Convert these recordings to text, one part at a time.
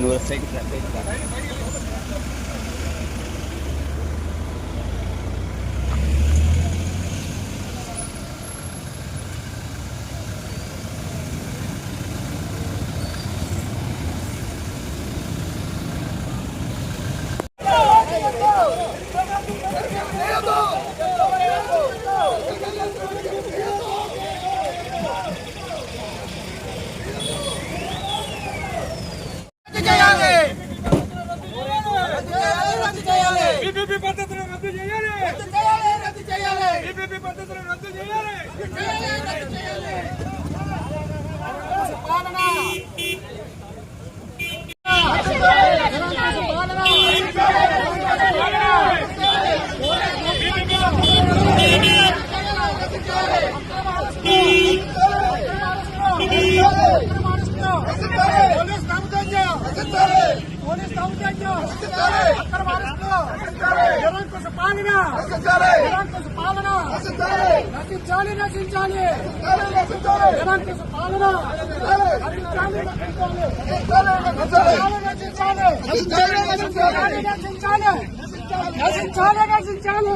నువ్వు cycle cycle side రా. రద్దు చేయాలి పోలీస్ దౌర్జన్యం అక్రమ అరెస్టులు నిరంకుశ పాలన నిరంకుశ పాలన నశించాలి నశించాలి నిరంకుశ పాలన నశించాలి నశించాలి నశించాలి నశించాలి నశించాలి నశించాలి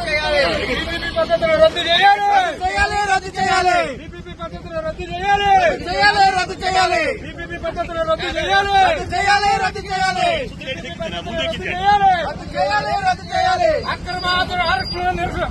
పద్ధతులు రద్దు చేయాలి. చేయాలి రద్దు చేయాలి. బీపీపీ పద్ధతులు రద్దు చేయాలి. చేయాలి రద్దు చేయాలి. బీపీపీ పద్ధతులు రద్దు చేయాలి. చేయాలి రద్దు చేయాలి. రద్దు చేయాలి. రద్దు చేయాలి రద్దు చేయాలి. అక్రమ అరెస్టులను నిరసన